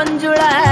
on July.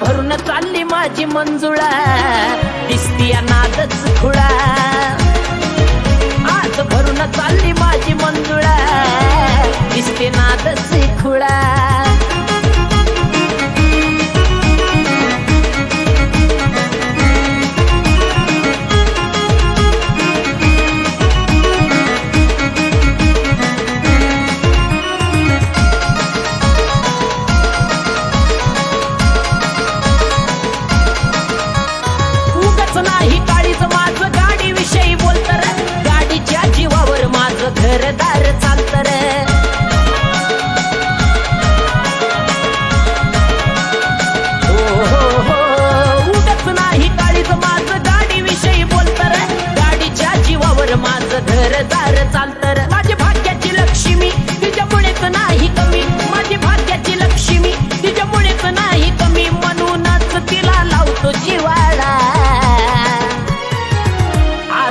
भरून चालली माझी मंजुळा. दिसती नादच खुळा. आज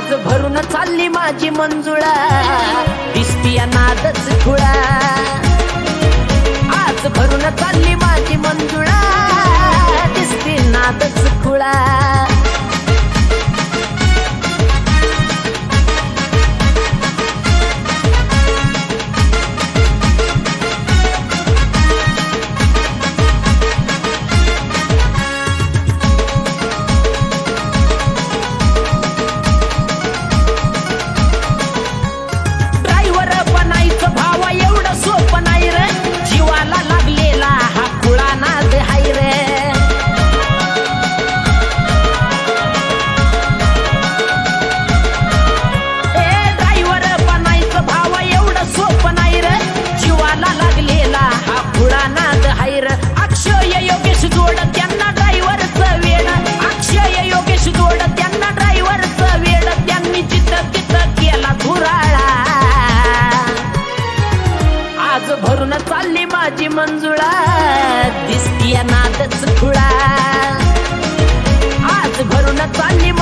आज भरून चालली माझी मंजुळा. दिसतीया नादच खुळा. आज भरून चालली माझी मंजुळा. दिसती नादच खुळा. लाज भरून चालली माझी मंजुळा. दिसती नादच खुळा. आज भरून चालली